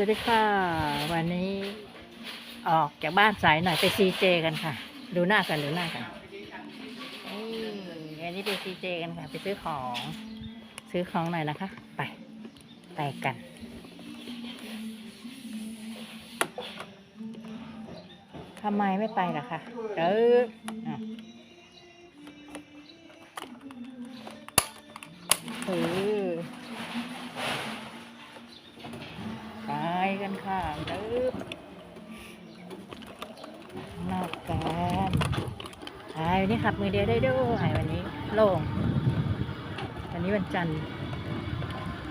วัสดีค่ะ วันนี้ออกจากบ้านสายหน่อยไปซีเจกันค่ะ ดูหน้ากันดูหน้ากันอันนี้ไปซีเจกันค่ะ ไปซื้อของ ซื้อของหน่อยนะคะ ไปไปกันทำไมไม่ไปล่ะคะเออเออ ไป กันค่ะเดิบนอกกันไอ้วันนี้ขับมือเดียวได้ด้วยหายวันนี้โล่ง วันนี้วันจันทร์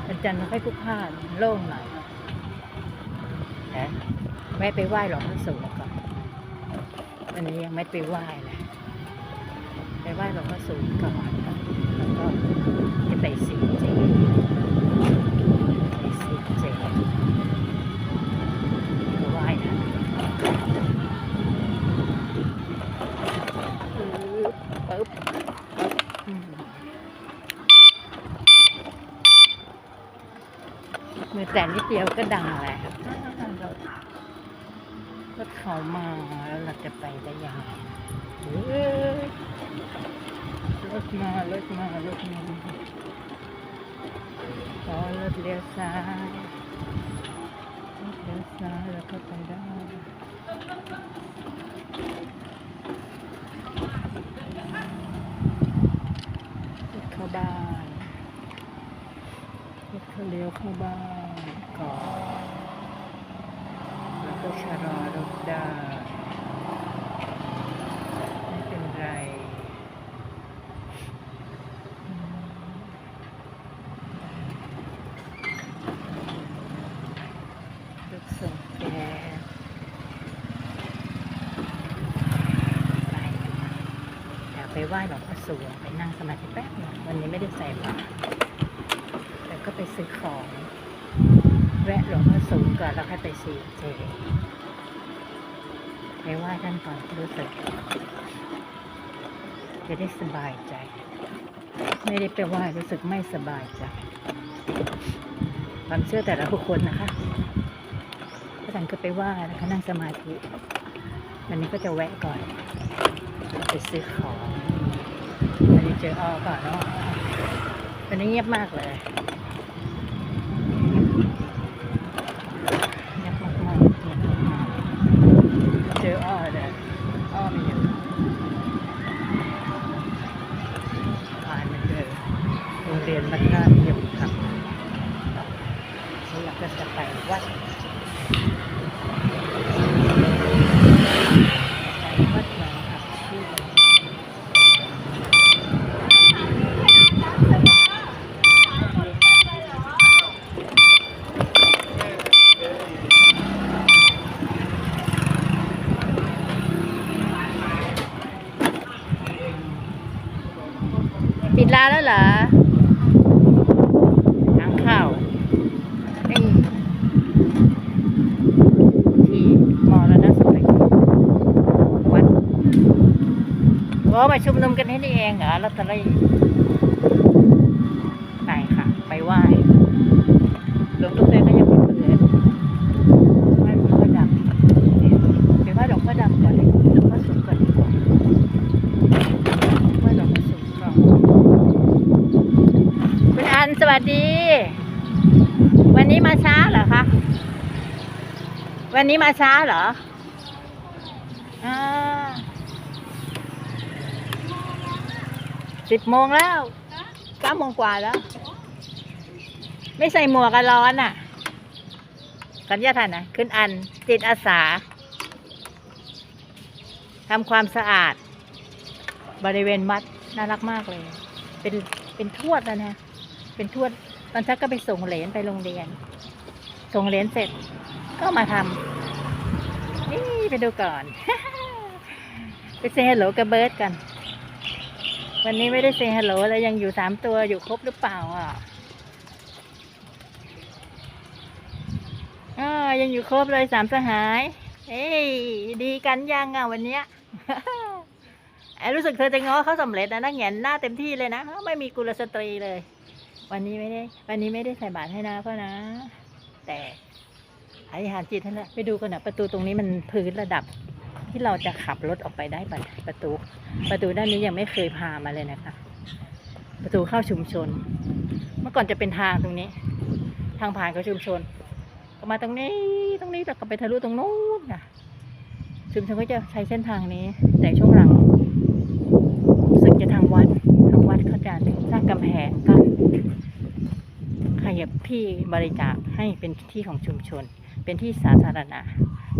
วันจันทร์ไม่ค่อยพลุกพล่านโล่งหน่อยนะแวะไปไหว้หลวงพ่อโสก่อนวันนี้ยังไม่ไปไหว้เลยไปไหว้หลวงพ่อโสก่อนแล้วก็จะไปสีเจไปสีเจ ไหว้นะปึ๊บปึ๊บอืมมือ แต่นิดเดียวก็ดังแล้วรถเขามาแล้วเราจะไปได้ยังไงรถมารถมารถมาขอรถเลี้ยวซ้ายเลี้ยวซ้ายแล้วก็ไปได้เข้าบ้าน เลี้ยวเข้าบ้านก่อนแล้วก็ชะลอรถได้ไม่เป็นไรอืมลูกส่งแกไปเดี๋ยวไปไหว้หลวงพ่อสวงไปนั่งสมาธิแป๊บหนึงวันนี้ไม่ได้ใส่บาตร ก็ไปซื้อของ แวะหลวงพ่อสวงก่อนแล้วค่อยไปซีเจไปไหว้ท่านก่อนรู้สึก จะได้สบายใจ ไม่ได้ไปไหว้รู้สึกไม่สบายใจความเชื่อแต่ละบุคคลนะคะพระท่านก็ไปไหว่าแล้วก็นั่งสมาธิวันนี้ก็จะแวะก่อน ไปซื้อของวันนี้เจออ้อก่อนเนาะวันนี้เงียบมากเลยเงียบมากๆเงียบมากๆเจออ้อเลยอ้อไม่อยู่ผ่านมันเลยโรงเรียนบ้านนาเยี่ยมครับแล้วเราก็จะไปวัด วัดหนองผักชีปิดร้านแล้วเหรอทางเข้าเอ้ยที่มอแล้วนะสมัย วัด โอ้มาชุมนุมกันที่นี่เองเหรอลอตเตอรี่ไปค่ะ ไปไหว้หลวงตุ๊กเตก็ยังไม่เปิดไหว้หลวงพ่อดำไปไหว้หลวงพ่อดำก่อนเลยหลวงพ่อสูงก่อนดีกว่าไหว้หลวงพ่อสูงก่อนคุณอันสวัสดี วันนี้มาช้าเหรอคะวันนี้มาช้าเหรอา สิบโมงแล้วเก้าโมงกว่าแล้ว ไม่ใส่หมวกกันร้อนอะ สัญญาทันนะขึ้นอันจิตอาสาทำความสะอาด บริเวณวัดน่ารักมากเลย เป็นเป็นทวดนะนะเป็นทวดตอนชักก็ไปส่งเหรนไปโรงเรียน ส่งเหรนเสร็จก็มาทำนี่ไปดูก่อน ไปเซฮัลโหลกับเบิร์ดกัน วันนี้ไม่ได้เซฮัลโหลแล้วยังอยู่สามตัวอยู่ครบหรือเปล่าอะอ่ายังอยู่ครบเลยสามสหาย เอ้ยดีกันยังอะวันเนี้ยไอ้รู้สึกเธอจะง้อเขาสำเร็จนะนั่งแหงนหน้าเต็มที่เลยนะไม่มีกุลสตรีเลย วันนี้ไม่ได้ วันนี้ไม่ได้ใส่บาตรให้นะพ่อนะ แต่อธิษฐานจิตนั่นละไปดูกันนะประตูตรงนี้มันพื้นระดับ ที่เราจะขับรถออกไปได้ประตู ประตูด้านนี้ยังไม่เคยพามาเลยนะคะ ประตูเข้าชุมชน เมื่อก่อนจะเป็นทางตรงนี้ ทางผ่านกับชุมชน ก็มาตรงนี้ตรงนี้แล้วก็ไปทะลุตรงนู้นนะชุมชนก็จะใช้เส้นทางนี้ แต่ช่วงหลังรู้สึกจะทางวัดทางวัดเขาจะสร้างกำแพงกันขยับที่บริจาคให้เป็นที่ของชุมชน เป็นที่สาธารณะ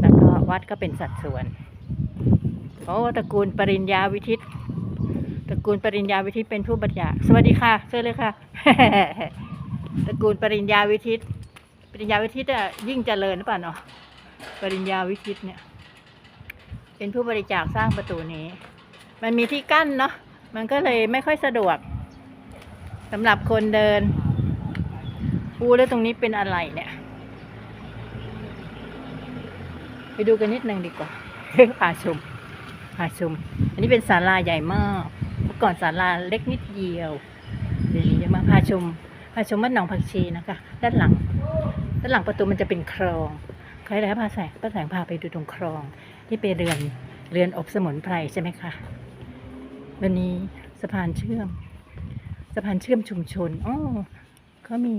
แล้วก็วัดก็เป็นสัดส่วน โอ้ตระกูลปริญญาวิทิตตระกูลปริญญาวิทิตเป็นผู้บริจาคสวัสดีค่ะเชิญเลยค่ะ ตระกูลปริญญาวิทิต ปริญญาวิทิตอะยิ่งเจริญหรือเปล่าเนาะปริญญาวิทิตเนี่ย เป็นผู้บริจาคสร้างประตูนี้ มันมีที่กั้นเนาะมันก็เลยไม่ค่อยสะดวกสำหรับคนเดินอูแล้วตรงนี้เป็นอะไรเนี่ย ไปดูกันนิดนึงดีกว่าพาชม พาชม อันนี้เป็นศาลาใหญ่มาก เมื่อก่อนศาลาเล็กนิดเดียวเดี๋ยวนี้จะมาพาชม พาชมวัดหนองผักชีนะคะ ด้านหลัง ด้านหลังประตูมันจะเป็นคลอง ใครแล้วพาแสงพาแสงพาไปดูตรงคลอง ที่เป็นเรือน เรือนอบสมุนไพรใช่ไหมคะ วันนี้สะพานเชื่อม สะพานเชื่อมชุมชนอ๋อเขามี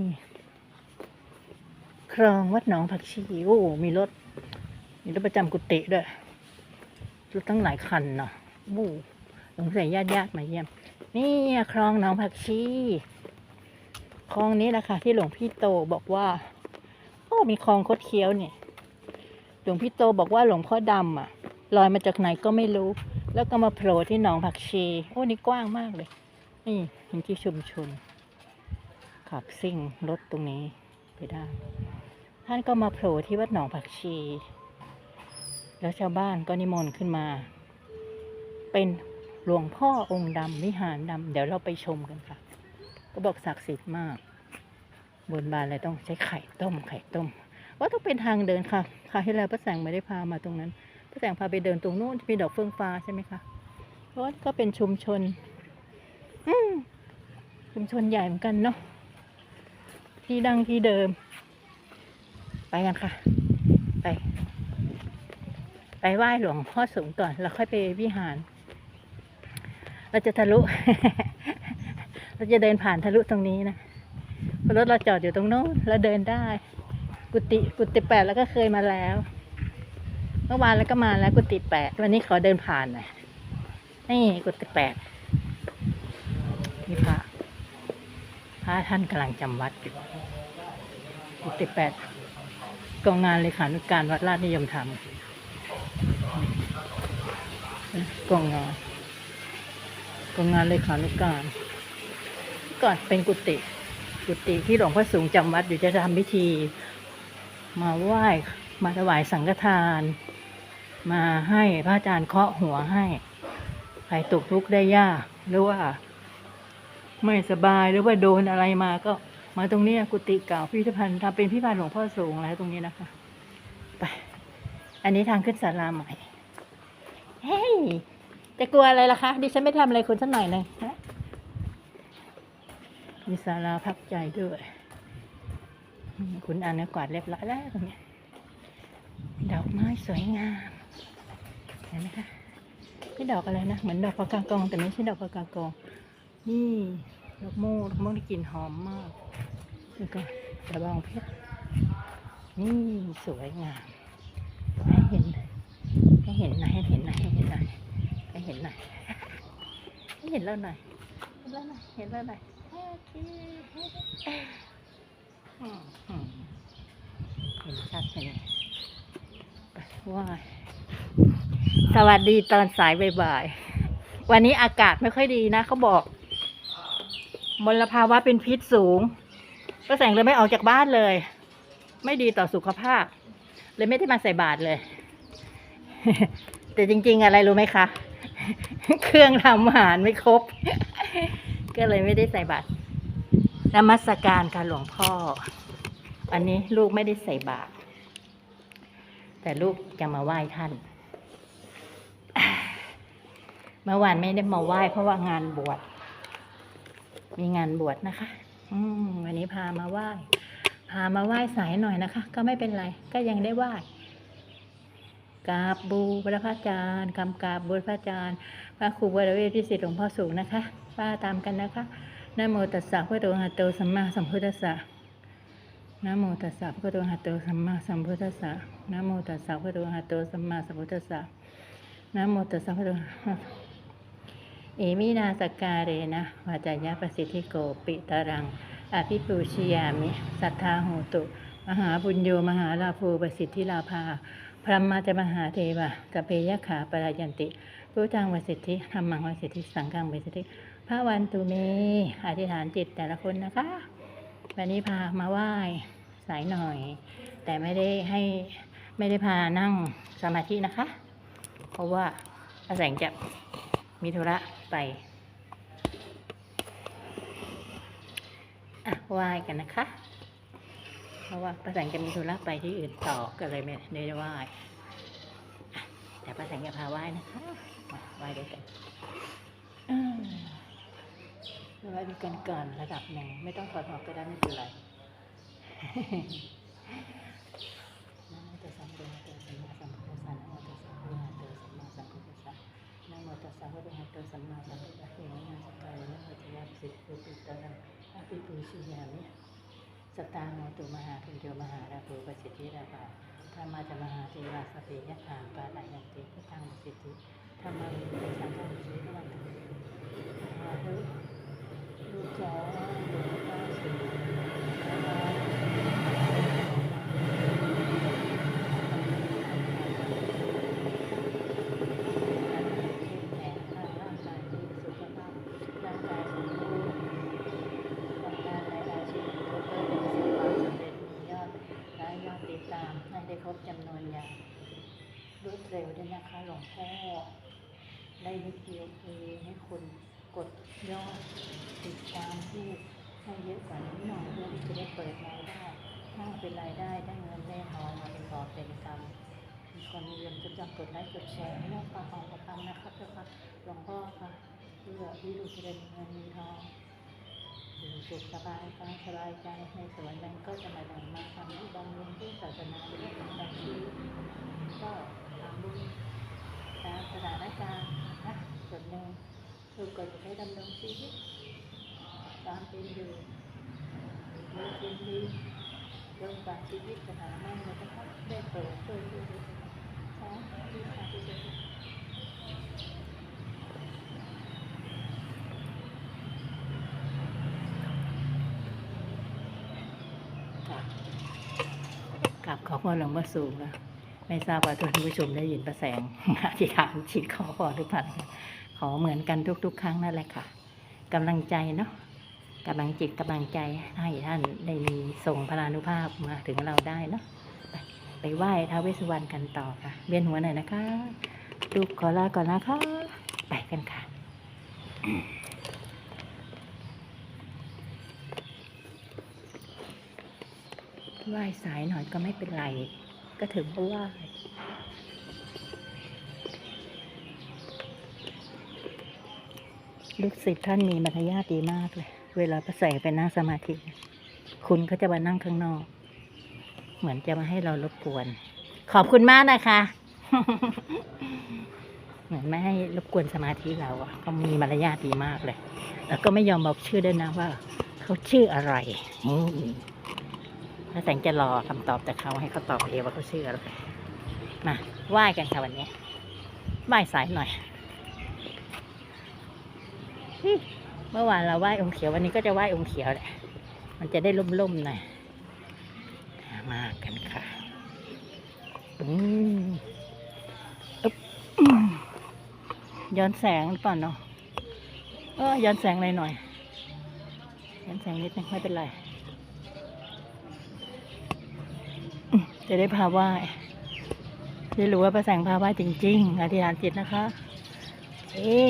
คลองวัดหนองผักชี โอ้ มีรถ มีรถประจำกุฏิด้วย รถตั้งหลายคันเนาะบู้สงสัยญาติญาติๆมาเยี่ยม นี่คลองหนองผักชีคลองนี้แหละค่ะที่หลวงพี่โตบอกว่า โอ้มีคลองคดเคี้ยวเนี่ยหลวงพี่โตบอกว่าหลวงพ่อดำอะลอยมาจากไหนก็ไม่รู้ แล้วก็มาโผล่ที่หนองผักชี โอ้นี่กว้างมากเลย นี่เป็นที่ชุมชนขับซิ่งรถตรงนี้ไปได้ ท่านก็มาโผล่ที่วัดหนองผักชี แล้วชาวบ้านก็นิมนต์ขึ้นมา เป็นหลวงพ่อองค์ดำวิหารดำเดี๋ยวเราไปชมกันค่ะ ก็บอกศักดิ์สิทธิ์มาก บนบานเลยต้องใช้ไข่ต้มไข่ต้ม ว่าต้องเป็นทางเดินค่ะคราวที่แล้วพระแสงไม่ได้พามาตรงนั้นพระแสงพาไปเดินตรงนู้นที่มีดอกเฟื่องฟ้าใช่ไหมคะเพราะก็เป็นชุมชน อืชุมชนใหญ่เหมือนกันเนาะที่ดังที่เดิม ไปกันค่ะ ไป ไปไหว้หลวงพ่อสูงก่อน แล้วค่อยไปวิหาร เราจะทะลุ เราจะเดินผ่านทะลุตรงนี้นะรถเราจอดอยู่ตรงโน้นเราเดินได้ กุฏิกุฏิแปดแล้วก็เคยมาแล้ว เมื่อวานแล้วก็มาแล้วกุฏิแปดวันนี้ขอเดินผ่านหน่อยนี่กุฏิแปดนี่พระพระท่านกำลังจำวัดอยู่กุฏิแปดกองงานเลขานุการวัดราชนิยมธรรม กองงานกองงานเลขานุการก่อนเป็นกุฏิกุฏิที่หลวงพ่อสูงจำวัดอยู่จะทำพิธี มาไหว้มาถวายสังฆทาน มาให้พระอาจารย์เคาะหัวให้ใครตกทุกข์ได้ยากหรือว่า ไม่สบายหรือว่าโดนอะไรมาก็มาตรงนี้กุฏิเก่าพิพิธภัณฑ์ทำเป็นพิพิธภัณฑ์หลวงพ่อสูงอะไรตรงนี้นะคะ ไป อันนี้ทางขึ้นศาลาใหม่ เฮ้ย จะกลัวอะไรล่ะคะ ดิฉันไม่ทำอะไรคุณสักหน่อยเลยฮะมีศาลาพักใจด้วย คุณอันเนี่ยกวาดเรียบร้อยแล้วตรงนี้ดอกไม้สวยงาม เห็นไหมคะนี่ดอกอะไรนะ เหมือนดอกปากากองแต่ไม่ใช่ดอกปากากองนี่ดอกโมดอกโมที่กลิ่นหอมมากแล้วก็กระบองเพชรนี่สวยงาม ให้เห็นหน่อยให้เห็นหน่อยให้เห็นหน่อยให้เห็นหน่อยให้เห็นแล้วหน่อยเห็นแล้วหน่อยเห็นแล้วหน่อยโอเคเห็นชัดเลยว้สวัสดีตอนสายบ่ายๆวันนี้อากาศไม่ค่อยดีนะเขาบอก มลภาวะเป็นพิษสูงก็แสงเลยไม่ออกจากบ้านเลย ไม่ดีต่อสุขภาพ เลยไม่ได้มาใส่บาตรเลย แต่จริง ๆ อะไรรู้ไหมคะ เครื่องทำอาหารไม่ครบ ก็เลยไม่ได้ใส่บาตรนมัสการค่ะหลวงพ่ออันนี้ลูกไม่ได้ใส่บาตรแต่ลูกจะมาไหว้ท่าน เมื่อวานไม่ได้มาไหว้ เพราะว่างานบวช มีงานบวชนะคะ อืมวันนี้พามาไหว้ พามาไหว้สายหน่อยนะคะ ก็ไม่เป็นไร ก็ยังได้ไหว้ กราบบูพระพระอาจารย์คำกราบบูพระอาจารย์ พระครูวรเวทพิสิทธิ์หลวงพ่อสูงนะคะป้าตามกันนะคะนะโมตัสสะพระโตหะโตสัมมาสัมพุทธัสสะนะโมตัสสะพระโตหะโตสัมมาสัมพุทธัสสะนะโมตัสสะพระโตหะโตสัมมาสัมพุทธัสสะนะโมตัสสะพระโตเอมินาสกการเรนะวาจายะประสิทธิโกปิตรัง อภิปูชยามิ สัทธาโหตุ มหาบุญโยมหาลาภูประสิทธิลาภา ระมาจะมหาเทวะกเพยขาปรายันติพุทธังวสิทธิธรรมังวสิทธิสังฆังวสิทธิพระวันตุเมอธิษฐานจิตแต่ละคนนะคะ วันนี้พามาไหว้สายหน่อย แต่ไม่ได้ให้ไม่ได้พานั่งสมาธินะคะ เพราะว่าอาแสงจะมีธุระไปอะไหว้กันนะคะ เพราะว่าป้าแสงจะมีธุระไปที่อื่นต่อก็เลยไม่ได้ไหว้แต่ป้าแสงจะพาไหว้นะคะมาไหว้ด้วยกันไหว้ด้วยกันก่อนระดับหนึ่งไม่ต้องถอดหอกก็ได้ไม่เป็นไรนะโมตัสสะภะคะวะโตสัมมาสัมพุทธัสสะนะโมตัสสะภะคะวะโตสัมมาสัมพุทธัสสะนะโมตัสสะภะคะวะโตสัมมาสัมพุทธัสสะเอมินาสกายนะโมตัสสะสิทธิปุตตะนังอภิปูชิยามิสตางโหตุมหาปุญโยมหาราภูปสิทธิราภาธรรมาจมหาเทราสติยะถาปาลายันติพุทธังสิทธิธรรมาวิปัสสังฆังสิทธิวันตุอาหุลูกจ๋าหลวงพ่อสิร่างกายที่สุขภาพร่างกายสมบูรณ์ ทำงานในอาชีพก็เพื่อเป็นสิ่งความสำเร็จมียอดและยอดติดตามให้ได้ครบจำนวนอย่างรวดเร็วด้วยนะคะหลวงพ่อได้นิด เดียวเองให้คนกดยอดติดตามที่ให้เยอะกว่านี้หน่อยเพื่อที่จะได้เปิดรายได้ถ้าเป็นรายได้ได้เงินได้ทองมาเป็นกอเป็นกำมีคนนิยมจะจำกดไลค์กดแชร์ให้เราฟังของประคำนะครับเจ้าค่ะหลวงพ่อค่ะเพื่อที่ลูกจะได้มีเงินมีทองอยู่สุขสบายกายสบายใจในสวนนั้นก็จะมาแบ่งมาทำที่บำรุงที่ศาสนาหรือว่าทำชีวิตก็ทำบุญ ตามสถานการณ์นะคะส่วนหนึ่งลูกก็จะใช้ดำรงชีวิตตามเป็นอยู่มีกินดีจนกว่าชีวิตจะหาไม่เลยนะคะได้เปิดเผยด้วยด้วยสาธุสาธุสาธุ กับขอพรหลวงพ่อสูงนะ ไม่ทราบว่าท่านผู้ชมได้ยินประแสงอธิษฐานจิตขอพรทุกท่านขอเหมือนกันทุก ๆ ครั้งนั่นแหละค่ะกำลังใจเนาะกำลังจิตกำลังใจให้ท่านได้มีส่งพลานุภาพมาถึงเราได้เนาะไปไหว้ท้าวเวสสุวรรณกันต่อค่ะเวียนหัวหน่อยนะคะลูกขอลาก่อนนะคะ ไปกันค่ะไหว้สายหน่อยก็ไม่เป็นไร ก็ถึงเพราะว่าลูกศิษย์ท่านมีมารยาทดีมากเลย เวลาประแสงไปนั่งสมาธิ คุณก็จะมานั่งข้างนอก เหมือนจะมาให้เรารบกวน ขอบคุณมากนะคะ เหมือนไม่ให้รบกวนสมาธิเราอะเขามีมารยาทดีมากเลย แล้วก็ไม่ยอมบอกชื่อด้วยนะว่า เขาชื่ออะไร อืมพระแสงจะรอคำตอบจากเขาให้เขาตอบเองว่าเขาเชื่ออะไรมาไหว้กันค่ะวันนี้ไหว้สายหน่อย เมื่อวานเราไหว้องค์เขียววันนี้ก็จะไหว้องค์เขียวแหละ มันจะได้ล่มๆหน่อยมากันค่ะอืมอย้อนแสงหรือเปล่าเนาะเออย้อนแสงหน่อยหน่อยย้อนแสงนิดนึงไม่เป็นไร จะได้พาไหว้จะรู้ว่าพระแสงพาไหว้จริง ๆ อธิษฐานจิตนะคะ เอ๊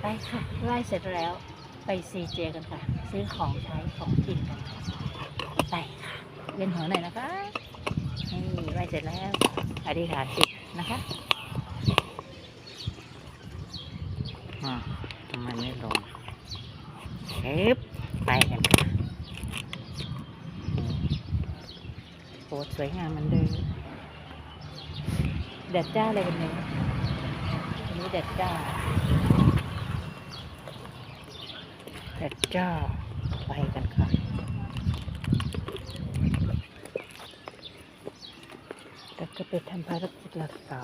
ไปค่ะไหว้เสร็จแล้วไปซีเจกันค่ะ ซื้อของใช้ของกินกันค่ะไปค่ะเวียนหัวหน่อยนะคะนี่ไหว้เสร็จแล้วอธิษฐานจิตนะคะอ่าทำไมไม่ลงเชฟไปกันค่ะโปรดสวยงามเหมันเดิมแดดจ้าเลยวันนี้วันนี้แดดจ้า จ้า ไปกันค่ะแล้วก็ไปทำภารกิจหลักต่อ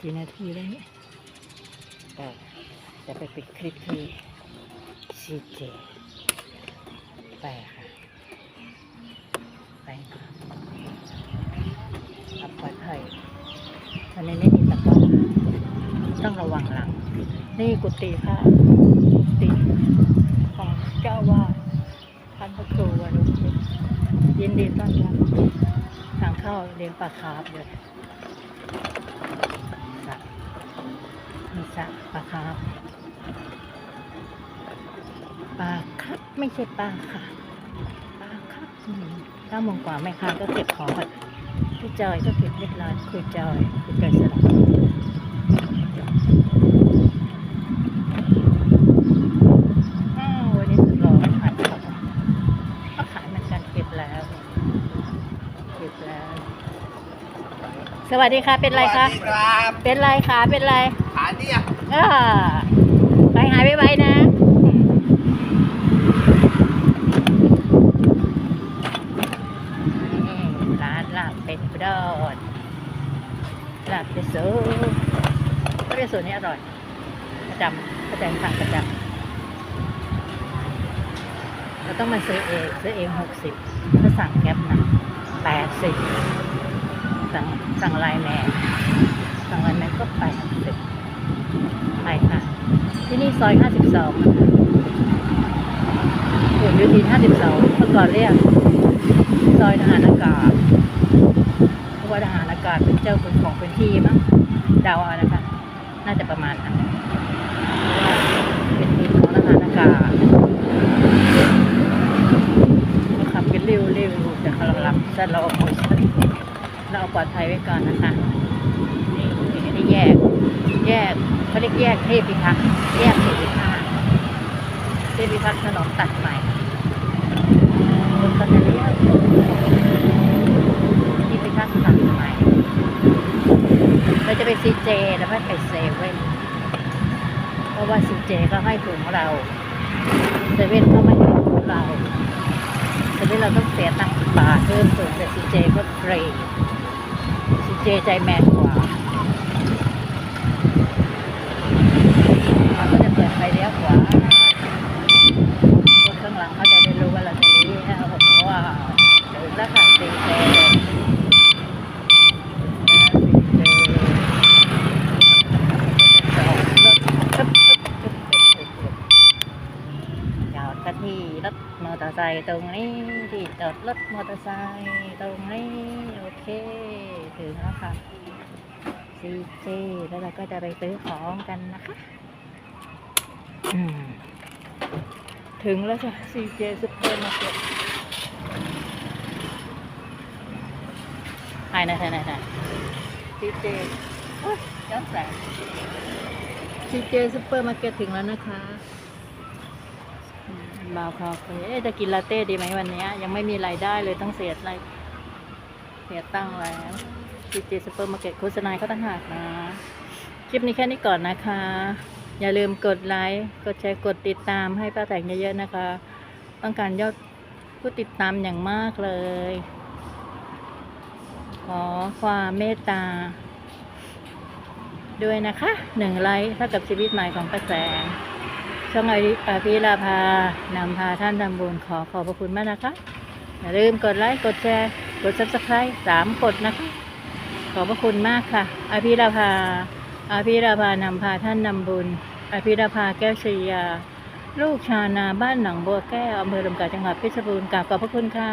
กี่นาทีแล้วเนี่ยก็จะไปปิดคลิปที่ซีเจไปค่ะ ไปค่ะอับปลอดภัยต อนนี้ไม่มีตะกร้อต้องระวังหลัง นี่กุฏิค่ะกุฏิของเจ้าว่าดท่านพระครูวรุณศิยินดีต้อนรับทางเข้าเลี้ยงปลาคาร์ฟเลยมีสระปลาคาร์ฟปลาครับไม่ใช่ปลาค่ะปลาครับเก้าโมงกว่าแม่ค้าก็เก็บของหมด พี่จอยก็เก็บเรียบร้อยคุยจอยคุยจอยสลับอ้าววันนี้สุดหล่อขายของก็ขายเหมือนกันเก็บแล้วเก็บแล้วสวัสดีค่ะ เป็นไรคะสวัสดีครับเป็นไรคะเป็นไร ขาเนี่ยอ่าไปหายไวๆนะ นี่ร้านลาบเป็ดดอดลาบเป็ดสูก็เป็ด สูตรนี้อร่อย ประจำประจำค่ะประจำเราต้องมาซื้อเองซื้อเองหกสิบถ้าสั่งแก๊ปนะแปดสิบสั่งสั่งไลน์แมนสั่งไลน์แมนก็แปดสิบไปค่ะ ที่นี่ซอยห้าสิบสองนะคะผลโยูทีห้าสิบสองเมื่อก่อนเรียกซอยทหารอากาศเพราะว่าทหารอากาศเป็นเจ้าคนของพื้นที่มั้งเดาเอานะคะ น่าจะประมาณนั้นเพราะเป็นพื้นของทหารอากาศก็ขับกันเร็วๆแต่เราลับจะเราเอาเราเอาปลอดภัยไว้ก่อนนะคะนี่นี่ไม่แยก แยกเขาเรียกแยกเทพิทักษ์แยกเทพิทักษ์เทพิทักษ์ถนนตัดใหม่คนก็จะเรียกที่พิทักษ์ตัดใหม่ เราจะไปซีเจแล้วไม่ไปเซเว่นเพราะว่าซีเจก็ให้ถุงเราเซเว่นก็ไม่ให้ถุงเราเซเว่นเราต้องเสียตังค์บาทเพิ่มส่วนแต่ซีเจก็ฟรีซีเจใจแมนกว่ามันก็จะเปิดไฟเลี้ยวขวา ที่รถ ตอร์ไซค์ตรงนี้ที่จอดรถมอเตอร์ไซค์ตรงนี้โอเคถึงแล้วค่ะ CJ แล้วเราก็จะไปซื้อของกันนะคะถึงแล้วจ้ะ CJ ซุปเปอร์มาร์เก็ตไหนไหนไหนไหน CJ โอ้ยย้อนแสง CJ ซุปเปอร์มาร์เก็ตถึงแล้วนะคะ บาวคาเฟ่จะกินลาเต้ดีไหมวันนี้ ยังไม่มีรายได้เลยต้องเสียอะไรเสียตั้งแล้ว CJ ซุปเปอร์มาร์เก็ตโฆษณาเขาต่างหากนะ คลิปนี้แค่นี้ก่อนนะคะ อย่าลืมกดไลค์กดแชร์กดติดตามให้ป้าแต่งเยอะๆนะคะ ต้องการยอดผู้ติดตามอย่างมากเลย ขอความเมตตา ด้วยนะคะหนึ่งไลค์เท่ากับชีวิตใหม่ของป้าแสง ช่องไอริอาพิลาภานำพาท่านทำบุญขอขอบพระคุณมากนะคะ อย่าลืมกดไลค์กดแชร์ กด subscribe สามกดนะคะ ขอบพระคุณมากค่ะอภิราภาอภิราภานำพาท่านนำบุญอภิราภาแก้วชยา ลูกชานาบ้านหนองบัวแก้วอำเภอลมเกาจังหวัดเพชรบูรณ์กราบขอบพระคุณค่ะ